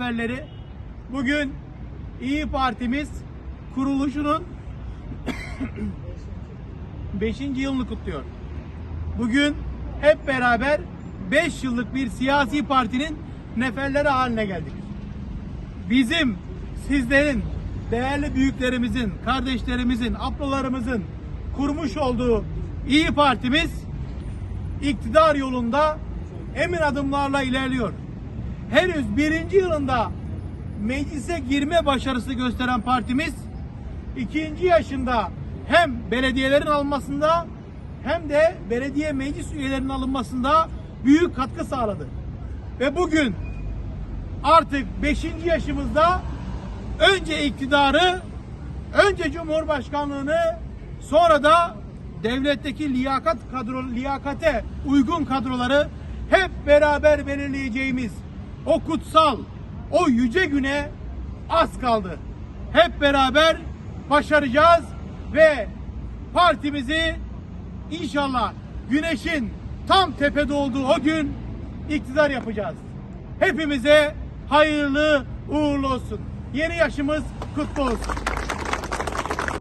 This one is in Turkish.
neferleri bugün İyi Partimiz kuruluşunun 5. yılını kutluyor. Bugün hep beraber 5 yıllık bir siyasi partinin neferleri haline geldik. Bizim, sizlerin, değerli büyüklerimizin, kardeşlerimizin, ablalarımızın kurmuş olduğu İyi Partimiz iktidar yolunda emin adımlarla ilerliyor. Henüz birinci yılında meclise girme başarısı gösteren partimiz ikinci yaşında hem belediyelerin alınmasında hem de belediye meclis üyelerinin alınmasında büyük katkı sağladı. Ve bugün artık 5. yaşımızda önce iktidarı, önce Cumhurbaşkanlığını, sonra da devletteki liyakat kadro liyakate uygun kadroları hep beraber belirleyeceğimiz o kutsal, o yüce güne az kaldı. Hep beraber başaracağız ve partimizi inşallah güneşin tam tepede olduğu o gün iktidar yapacağız. Hepimize hayırlı uğurlu olsun. Yeni yaşımız kutlu olsun.